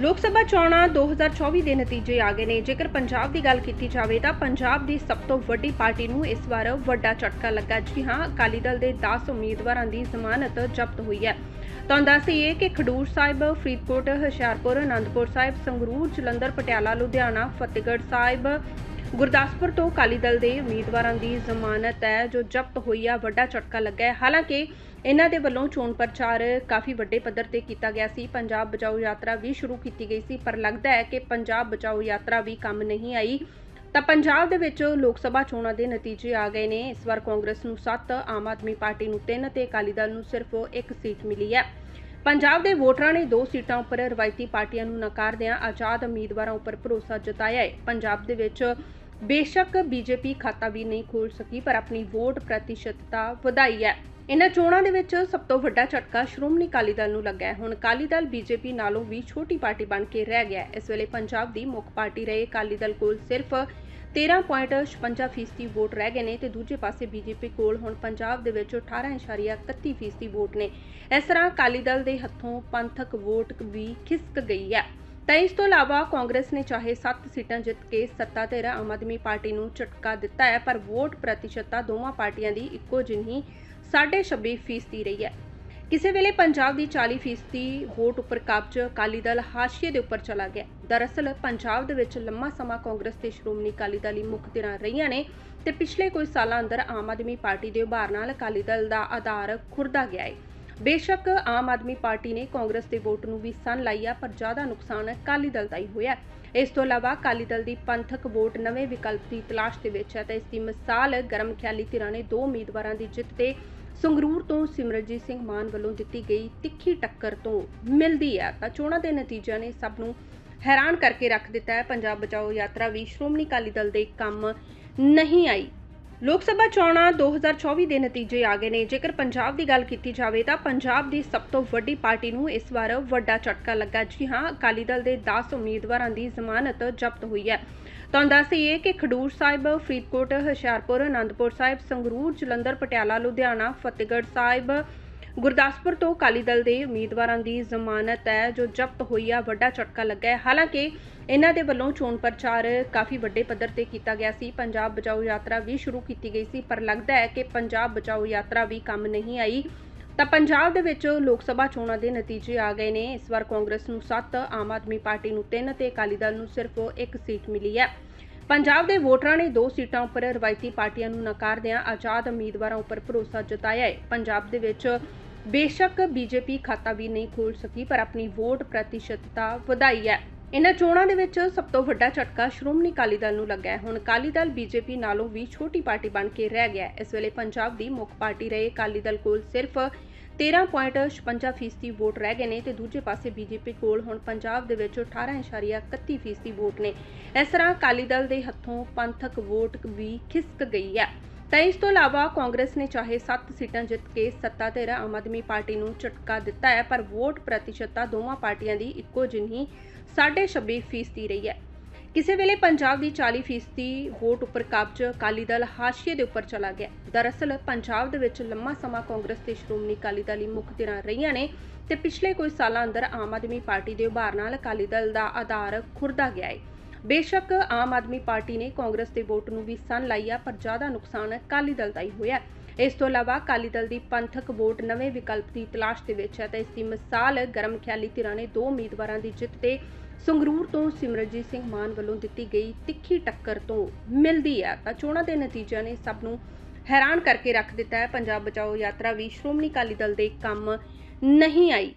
ਲੋਕ ਸਭਾ ਚੋਣਾਂ 2024 ਦੇ ਨਤੀਜੇ ਆ ਗਏ ਨੇ। ਜੇਕਰ ਪੰਜਾਬ ਦੀ ਗੱਲ ਕੀਤੀ ਜਾਵੇ ਤਾਂ ਪੰਜਾਬ ਦੀ ਸਭ ਤੋਂ ਵੱਡੀ ਪਾਰਟੀ ਨੂੰ ਇਸ ਵਾਰ ਵੱਡਾ ਝਟਕਾ ਲੱਗਾ। ਜੀ ਹਾਂ, ਅਕਾਲੀ ਦਲ ਦੇ 10 ਉਮੀਦਵਾਰਾਂ ਦੀ ਜ਼ਮਾਨਤ ਜ਼ਬਤ ਹੋਈ ਹੈ। ਤੁਹਾਨੂੰ ਦੱਸ ਦਈਏ ਕਿ ਖਡੂਰ ਸਾਹਿਬ, ਫਰੀਦਕੋਟ, ਹੁਸ਼ਿਆਰਪੁਰ, ਅਨੰਦਪੁਰ ਸਾਹਿਬ, ਸੰਗਰੂਰ, ਜਲੰਧਰ, ਪਟਿਆਲਾ, ਲੁਧਿਆਣਾ, ਫਤਿਹਗੜ੍ਹ ਸਾਹਿਬ ਗੁਰਦਾਸਪੁਰ ਤੋਂ ਅਕਾਲੀ ਦਲ ਦੇ ਉਮੀਦਵਾਰਾਂ ਦੀ ਜ਼ਮਾਨਤ ਹੈ, ਜੋ ਜ਼ਬਤ ਹੋਈ ਆ, ਵੱਡਾ ਝਟਕਾ ਲੱਗਾ ਹੈ। ਹਾਲਾਂਕਿ ਇਹਨਾਂ ਦੇ ਵੱਲੋਂ ਚੋਣ ਪ੍ਰਚਾਰ ਕਾਫੀ ਵੱਡੇ ਪੱਧਰ ਤੇ ਕੀਤਾ ਗਿਆ ਸੀ। ਪੰਜਾਬ ਬਚਾਓ ਯਾਤਰਾ ਵੀ ਸ਼ੁਰੂ ਕੀਤੀ ਗਈ ਸੀ, ਪਰ ਲੱਗਦਾ ਹੈ ਕਿ ਪੰਜਾਬ ਬਚਾਓ ਯਾਤਰਾ ਵੀ ਕੰਮ ਨਹੀਂ ਆਈ। ਤਾਂ ਪੰਜਾਬ ਦੇ ਵਿੱਚ ਲੋਕ ਸਭਾ ਚੋਣਾਂ ਦੇ ਨਤੀਜੇ ਆ ਗਏ ਨੇ। ਇਸ ਵਾਰ ਕਾਂਗਰਸ ਨੂੰ 7 ਆਮ ਆਦਮੀ ਪਾਰਟੀ ਨੂੰ 3 ਤੇ ਅਕਾਲੀ ਦਲ ਨੂੰ ਸਿਰਫ 1 ਸੀਟ ਮਿਲੀ ਹੈ। ਪੰਜਾਬ ਦੇ ਵੋਟਰਾਂ ਨੇ ਦੋ ਸੀਟਾਂ ਉੱਪਰ ਰਵਾਇਤੀ ਪਾਰਟੀਆਂ ਨੂੰ ਨਕਾਰਦਿਆਂ ਆਜ਼ਾਦ ਉਮੀਦਵਾਰਾਂ ਉੱਪਰ ਭਰੋਸਾ ਜਤਾਇਆ ਹੈ। ਪੰਜਾਬ ਦੇ ਵਿੱਚ ਬੇਸ਼ੱਕ ਬੀਜੇਪੀ ਖਾਤਾ ਵੀ ਨਹੀਂ ਖੋਲ ਸਕੀ, ਪਰ ਆਪਣੀ ਵੋਟ ਪ੍ਰਤੀਸ਼ਤਤਾ ਵਧਾਈ ਹੈ। ਇਹਨਾਂ ਚੋਣਾਂ ਦੇ ਵਿੱਚ ਸਭ ਤੋਂ ਵੱਡਾ ਝਟਕਾ ਸ਼੍ਰੋਮਣੀ ਅਕਾਲੀ ਦਲ ਨੂੰ ਲੱਗਾ ਹੈ। ਹੁਣ ਅਕਾਲੀ ਦਲ ਬੀਜੇਪੀ ਨਾਲੋਂ ਵੀ ਛੋਟੀ ਪਾਰਟੀ ਬਣ ਕੇ ਰਹਿ ਗਿਆ ਹੈ। ਇਸ ਵੇਲੇ ਪੰਜਾਬ ਦੀ ਮੁੱਖ ਪਾਰਟੀ ਰਹੇ ਅਕਾਲੀ ਦਲ ਕੋਲ ਸਿਰਫ 13.56 ਫੀਸਦੀ ਵੋਟ ਰਹਿ ਗਏ ਨੇ ਤੇ ਦੂਜੇ ਪਾਸੇ ਬੀਜੇਪੀ ਕੋਲ ਹੁਣ ਪੰਜਾਬ ਦੇ ਵਿੱਚ 18.31 ਫੀਸਦੀ ਵੋਟ ਨੇ। ਇਸ ਤਰ੍ਹਾਂ ਅਕਾਲੀ ਦਲ ਦੇ ਹੱਥੋਂ ਪੰਥਕ ਵੋਟ ਵੀ ਖਿਸਕ ਗਈ ਹੈ। ਤਾਂ ਇਸ ਤੋਂ ਇਲਾਵਾ ਕਾਂਗਰਸ ਨੇ ਚਾਹੇ 7 ਸੀਟਾਂ ਜਿੱਤ ਕੇ ਸੱਤਾ ਧਿਰ ਆਮ ਆਦਮੀ ਪਾਰਟੀ ਨੂੰ ਝਟਕਾ ਦਿੱਤਾ ਹੈ, ਪਰ ਵੋਟ ਪ੍ਰਤੀਸ਼ਤਤਾ ਦੋਵਾਂ ਪਾਰਟੀਆਂ ਦੀ ਇੱਕੋ ਜਿਹੀ 26.5 ਫੀਸਦੀ ਰਹੀ ਹੈ। ਕਿਸੇ ਵੇਲੇ ਪੰਜਾਬ ਦੀ 40 ਫੀਸਦੀ ਵੋਟ ਉੱਪਰ ਕਬਜ਼ ਅਕਾਲੀ ਦਲ ਹਾਸ਼ੀਏ ਦੇ ਉੱਪਰ ਚਲਾ ਗਿਆ। ਦਰਅਸਲ ਪੰਜਾਬ ਦੇ ਵਿੱਚ ਲੰਮਾ ਸਮਾਂ ਕਾਂਗਰਸ ਤੇ ਸ਼੍ਰੋਮਣੀ ਅਕਾਲੀ ਦਲ ਹੀ ਮੁੱਖ ਧਿਰਾਂ ਰਹੀਆਂ ਨੇ ਤੇ ਪਿਛਲੇ ਕੁਝ ਸਾਲਾਂ ਅੰਦਰ ਆਮ ਆਦਮੀ ਪਾਰਟੀ ਦੇ ਉਭਾਰ ਨਾਲ ਅਕਾਲੀ ਦਲ ਦਾ ਆਧਾਰ ਖੁਰਦਾ ਗਿਆ ਹੈ ਬੇਸ਼ੱਕ ਆਮ ਆਦਮੀ ਪਾਰਟੀ ਨੇ ਕਾਂਗਰਸ ਦੇ ਵੋਟ ਨੂੰ ਵੀ ਸੰਨ ਲਾਈ ਆ, ਪਰ ਜ਼ਿਆਦਾ ਨੁਕਸਾਨ ਅਕਾਲੀ ਦਲ ਦਾ ਹੀ ਹੋਇਆ ਇਸ ਤੋਂ ਇਲਾਵਾ ਅਕਾਲੀ ਦਲ ਦੀ ਪੰਥਕ ਵੋਟ ਨਵੇਂ ਵਿਕਲਪ ਦੀ ਤਲਾਸ਼ ਦੇ ਵਿੱਚ ਹੈ ਤਾਂ ਇਸ ਦੀ ਮਿਸਾਲ ਗਰਮ ਖਿਆਲੀ ਧਿਰਾਂ ਨੇ ਦੋ ਉਮੀਦਵਾਰਾਂ ਦੀ ਜਿੱਤ ਤੇ ਸੰਗਰੂਰ ਤੋਂ ਸਿਮਰਜੀਤ ਸਿੰਘ ਮਾਨ ਵੱਲੋਂ ਦਿੱਤੀ ਗਈ ਤਿੱਖੀ ਟੱਕਰ ਤੋਂ ਮਿਲਦੀ ਹੈ। ਤਾਂ ਚੋਣਾਂ ਦੇ ਨਤੀਜਿਆਂ ਨੇ ਸਭ ਨੂੰ ਹੈਰਾਨ ਕਰਕੇ ਰੱਖ ਦਿੱਤਾ ਹੈ। ਪੰਜਾਬ ਬਚਾਓ ਯਾਤਰਾ ਵੀ ਸ਼੍ਰੋਮਣੀ ਅਕਾਲੀ ਦਲ ਦੇ ਕੰਮ ਨਹੀਂ ਆਈ। ਲੋਕ ਸਭਾ ਚੋਣਾਂ 2024 ਦੇ ਨਤੀਜੇ ਆ ਗਏ ਨੇ। ਜੇਕਰ ਪੰਜਾਬ ਦੀ ਗੱਲ ਕੀਤੀ ਜਾਵੇ ਤਾਂ ਪੰਜਾਬ ਦੀ ਸਭ ਤੋਂ ਵੱਡੀ ਪਾਰਟੀ ਨੂੰ ਇਸ ਵਾਰ ਵੱਡਾ ਝਟਕਾ ਲੱਗਾ। ਜੀ ਹਾਂ, ਅਕਾਲੀ ਦਲ ਦੇ 10 ਉਮੀਦਵਾਰਾਂ ਦੀ ਜ਼ਮਾਨਤ ਜ਼ਬਤ ਹੋਈ ਹੈ। ਤੁਹਾਨੂੰ ਦੱਸ ਦਈਏ ਕਿ ਖਡੂਰ ਸਾਹਿਬ, ਫਰੀਦਕੋਟ, ਹੁਸ਼ਿਆਰਪੁਰ, ਅਨੰਦਪੁਰ ਸਾਹਿਬ, ਸੰਗਰੂਰ, ਜਲੰਧਰ, ਪਟਿਆਲਾ, ਲੁਧਿਆਣਾ, ਫਤਿਹਗੜ੍ਹ ਸਾਹਿਬ ਗੁਰਦਾਸਪੁਰ ਤੋਂ ਅਕਾਲੀ ਦਲ ਦੇ ਉਮੀਦਵਾਰਾਂ ਦੀ ਜ਼ਮਾਨਤ ਹੈ, ਜੋ ਜ਼ਬਤ ਹੋਈ ਆ, ਵੱਡਾ ਝਟਕਾ ਲੱਗਾ ਹੈ। ਹਾਲਾਂਕਿ ਇਹਨਾਂ ਦੇ ਵੱਲੋਂ ਚੋਣ ਪ੍ਰਚਾਰ ਕਾਫੀ ਵੱਡੇ ਪੱਧਰ ਤੇ ਕੀਤਾ ਗਿਆ ਸੀ। ਪੰਜਾਬ ਬਚਾਓ ਯਾਤਰਾ ਵੀ ਸ਼ੁਰੂ ਕੀਤੀ ਗਈ ਸੀ, ਪਰ ਲੱਗਦਾ ਹੈ ਕਿ ਪੰਜਾਬ ਬਚਾਓ ਯਾਤਰਾ ਵੀ ਕੰਮ ਨਹੀਂ ਆਈ। ਤਾਂ ਪੰਜਾਬ ਦੇ ਵਿੱਚ ਲੋਕ ਸਭਾ ਚੋਣਾਂ ਦੇ ਨਤੀਜੇ ਆ ਗਏ ਨੇ। ਇਸ ਵਾਰ ਕਾਂਗਰਸ ਨੂੰ 7 ਆਮ ਆਦਮੀ ਪਾਰਟੀ ਨੂੰ 3 ਤੇ ਅਕਾਲੀ ਦਲ ਨੂੰ ਸਿਰਫ 1 ਸੀਟ ਮਿਲੀ ਹੈ। ਪੰਜਾਬ ਦੇ ਵੋਟਰਾਂ ਨੇ ਦੋ ਸੀਟਾਂ ਉੱਪਰ ਰਵਾਇਤੀ ਪਾਰਟੀਆਂ ਨੂੰ ਨਕਾਰਦਿਆਂ ਆਜ਼ਾਦ ਉਮੀਦਵਾਰਾਂ ਉੱਪਰ ਭਰੋਸਾ ਜਤਾਇਆ ਹੈ। ਪੰਜਾਬ ਦੇ ਵਿੱਚ ਬੇਸ਼ੱਕ ਬੀਜੇਪੀ ਖਾਤਾ ਵੀ ਨਹੀਂ ਖੋਲ ਸਕੀ, ਪਰ ਆਪਣੀ ਵੋਟ ਪ੍ਰਤੀਸ਼ਤਤਾ ਵਧਾਈ ਹੈ। ਇਹਨਾਂ ਚੋਣਾਂ ਦੇ ਵਿੱਚ ਸਭ ਤੋਂ ਵੱਡਾ ਝਟਕਾ ਸ਼੍ਰੋਮਣੀ ਅਕਾਲੀ ਦਲ ਨੂੰ ਲੱਗਾ ਹੈ। ਹੁਣ ਅਕਾਲੀ ਦਲ ਬੀਜੇਪੀ ਨਾਲੋਂ ਵੀ ਛੋਟੀ ਪਾਰਟੀ ਬਣ ਕੇ ਰਹਿ ਗਿਆ ਹੈ। ਇਸ ਵੇਲੇ ਪੰਜਾਬ ਦੀ ਮੁੱਖ ਪਾਰਟੀ ਰਹੇ ਅਕਾਲੀ ਦਲ ਕੋਲ ਸਿਰਫ 13.56 ਫੀਸਦੀ ਵੋਟ ਰਹਿ ਗਏ ਨੇ ਤੇ ਦੂਜੇ ਪਾਸੇ ਬੀਜੇਪੀ ਕੋਲ ਹੁਣ ਪੰਜਾਬ ਦੇ ਵਿੱਚ 18.31 ਫੀਸਦੀ ਵੋਟ ਨੇ। ਇਸ ਤਰ੍ਹਾਂ ਅਕਾਲੀ ਦਲ ਦੇ ਹੱਥੋਂ ਪੰਥਕ ਵੋਟ ਵੀ ਖਿਸਕ ਗਈ ਹੈ। ਤਾਂ ਇਸ ਤੋਂ ਇਲਾਵਾ ਕਾਂਗਰਸ ਨੇ ਚਾਹੇ 7 ਸੀਟਾਂ ਜਿੱਤ ਕੇ ਸੱਤਾ ਧਿਰ ਆਮ ਆਦਮੀ ਪਾਰਟੀ ਨੂੰ ਝਟਕਾ ਦਿੱਤਾ ਹੈ, ਪਰ ਵੋਟ ਪ੍ਰਤੀਸ਼ਤਤਾ ਦੋਵਾਂ ਪਾਰਟੀਆਂ ਦੀ ਇੱਕੋ ਜਿਹੀ 26.5 ਫੀਸਦੀ ਰਹੀ ਹੈ। ਕਿਸੇ ਵੇਲੇ ਪੰਜਾਬ ਦੀ 40 ਫੀਸਦੀ ਵੋਟ ਉੱਪਰ ਕਬਜ਼ ਅਕਾਲੀ ਦਲ ਹਾਸ਼ੀਏ ਦੇ ਉੱਪਰ ਚਲਾ ਗਿਆ। ਦਰਅਸਲ ਪੰਜਾਬ ਦੇ ਵਿੱਚ ਲੰਮਾ ਸਮਾਂ ਕਾਂਗਰਸ ਤੇ ਸ਼੍ਰੋਮਣੀ ਅਕਾਲੀ ਦਲ ਹੀ ਮੁੱਖ ਧਿਰਾਂ ਰਹੀਆਂ ਨੇ ਤੇ ਪਿਛਲੇ ਕੁਝ ਸਾਲਾਂ ਅੰਦਰ ਆਮ ਆਦਮੀ ਪਾਰਟੀ ਦੇ ਉਭਾਰ ਨਾਲ ਅਕਾਲੀ ਦਲ ਦਾ ਆਧਾਰ ਖੁਰਦਾ ਗਿਆ ਹੈ। ਬੇਸ਼ੱਕ ਆਮ ਆਦਮੀ ਪਾਰਟੀ ਨੇ ਕਾਂਗਰਸ ਦੇ ਵੋਟ ਨੂੰ ਵੀ ਸੰਨ ਲਾਈ ਆ, ਪਰ ਜ਼ਿਆਦਾ ਨੁਕਸਾਨ ਅਕਾਲੀ ਦਲ ਦਾ ਹੀ ਹੋਇਆ। ਇਸ ਤੋਂ ਇਲਾਵਾ ਅਕਾਲੀ ਦਲ ਦੀ ਪੰਥਕ ਵੋਟ ਨਵੇਂ ਵਿਕਲਪ ਦੀ ਤਲਾਸ਼ ਦੇ ਵਿੱਚ ਹੈ, ਤਾਂ ਇਸ ਦੀ ਮਿਸਾਲ ਗਰਮ ਖਿਆਲੀ ਧਿਰਾਂ ਨੇ ਦੋ ਉਮੀਦਵਾਰਾਂ ਦੀ ਜਿੱਤ ਤੇ ਸੰਗਰੂਰ ਤੋਂ ਸਿਮਰਜੀਤ ਸਿੰਘ ਮਾਨ ਵੱਲੋਂ ਦਿੱਤੀ ਗਈ ਤਿੱਖੀ ਟੱਕਰ ਤੋਂ ਮਿਲਦੀ ਹੈ। ਤਾਂ ਚੋਣਾਂ ਦੇ ਨਤੀਜਿਆਂ ਨੇ ਸਭ ਨੂੰ ਹੈਰਾਨ ਕਰਕੇ ਰੱਖ ਦਿੱਤਾ ਹੈ। ਪੰਜਾਬ ਬਚਾਓ ਯਾਤਰਾ ਵੀ ਸ਼੍ਰੋਮਣੀ ਅਕਾਲੀ ਦਲ ਦੇ ਕੰਮ ਨਹੀਂ ਆਈ।